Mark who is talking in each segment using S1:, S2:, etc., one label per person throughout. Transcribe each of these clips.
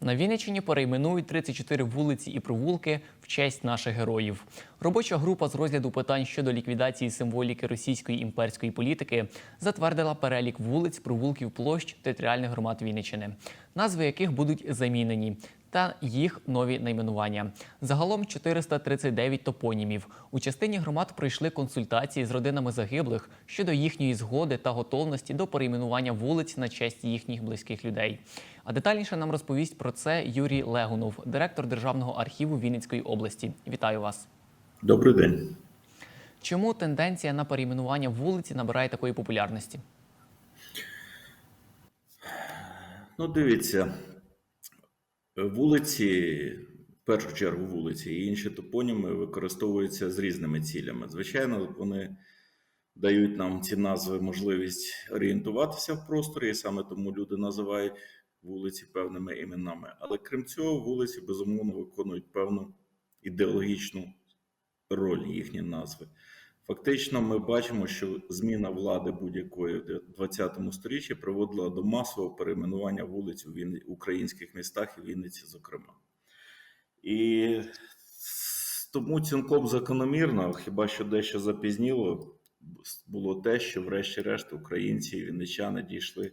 S1: На Вінниччині перейменують 34 вулиці і провулки в честь наших героїв. Робоча група з розгляду питань щодо ліквідації символіки російської імперської політики затвердила перелік вулиць, провулків, площ територіальних громад Вінниччини, назви яких будуть замінені. Та їх нові найменування. Загалом 439 топонімів. У частині громад пройшли консультації з родинами загиблих щодо їхньої згоди та готовності до перейменування вулиць на честь їхніх близьких людей. А детальніше нам розповість про це Юрій Легунов, директор Державного архіву Вінницької області. Вітаю вас.
S2: Добрий день.
S1: Чому тенденція на перейменування вулиці набирає такої популярності?
S2: Ну, дивіться, вулиці, в першу чергу вулиці і інші топоніми використовуються з різними цілями. Звичайно, вони дають нам ці назви можливість орієнтуватися в просторі, і саме тому люди називають вулиці певними іменами. Але крім цього, вулиці безумовно виконують певну ідеологічну роль їхні назви. Фактично, ми бачимо, що зміна влади будь-якої в 20 сторіччі приводила до масового перейменування вулиць у українських містах і Вінниці, зокрема. І тому цілком закономірно, хіба що дещо запізніло, було те, що, врешті-решт, українці і вінничани дійшли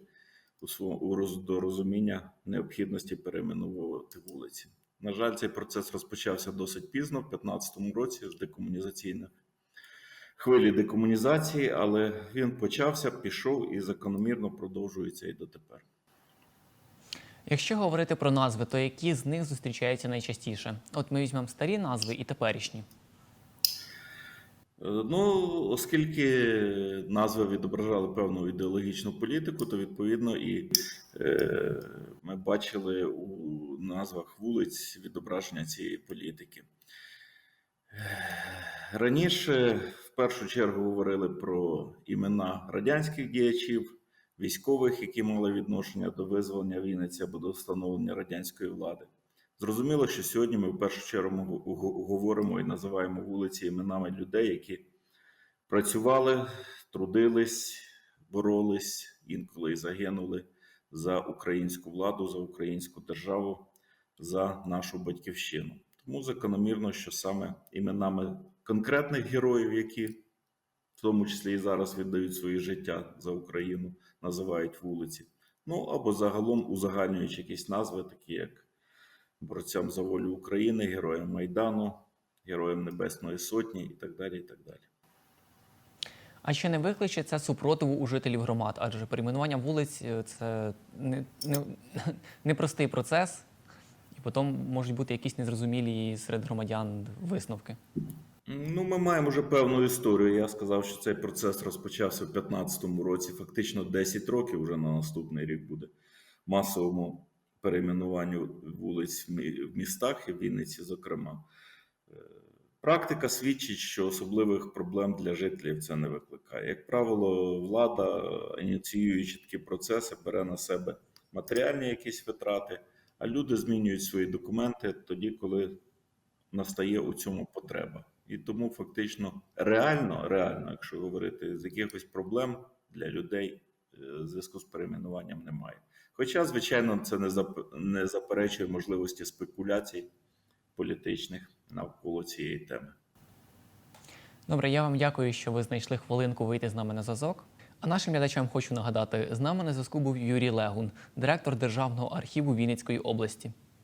S2: у свого до розуміння необхідності перейменовувати вулиці. На жаль, цей процес розпочався досить пізно, в 2015 році, з декомунізаційних хвилі декомунізації, але він почався, пішов і закономірно продовжується і дотепер.
S1: Якщо говорити про назви, то які з них зустрічаються найчастіше? От ми візьмемо старі назви і теперішні.
S2: Е, Ну, оскільки назви відображали певну ідеологічну політику, то відповідно і е, ми бачили у назвах вулиць відображення цієї політики. Раніше в першу чергу говорили про імена радянських діячів, військових, які мали відношення до визволення Вінниці або до встановлення радянської влади. Зрозуміло, що сьогодні ми в першу чергу гу- гу- говоримо і називаємо вулиці іменами людей, які працювали, трудились, боролись, інколи і загинули за українську владу, за українську державу, за нашу батьківщину. Тому закономірно, що саме іменами конкретних героїв, які в тому числі і зараз віддають свої життя за Україну, називають вулиці. Ну або загалом узагальнюючи якісь назви, такі як борцям за волю України, героям Майдану, героям Небесної Сотні і так далі. І так далі.
S1: А чи не викличе це супротиву у жителів громад? Адже перейменування вулиць е, це не, не, непростий процес, потім можуть бути якісь незрозумілі серед громадян висновки.
S2: Ну, ми маємо вже певну історію. Я сказав, що цей процес розпочався в 2015 році. Фактично 10 років вже на наступний рік буде масовому перейменуванню вулиць в містах і в Вінниці, зокрема. Е, Практика свідчить, що особливих проблем для жителів це не викликає. Як правило, влада, ініціюючи такі процеси, бере на себе матеріальні якісь витрати, а люди змінюють свої документи тоді, коли настає у цьому потреба. І тому фактично реально, реально, якщо говорити з якихось проблем для людей е, в зв'язку з перейменуванням немає. Хоча, звичайно, це не зап- не заперечує можливості спекуляцій політичних навколо цієї теми.
S1: Добре, я вам дякую, що ви знайшли хвилинку вийти з нами на зв'язок. А нашим глядачам хочу нагадати: з нами на зв'язку був Юрій Легун, директор Державного архіву Вінницької області.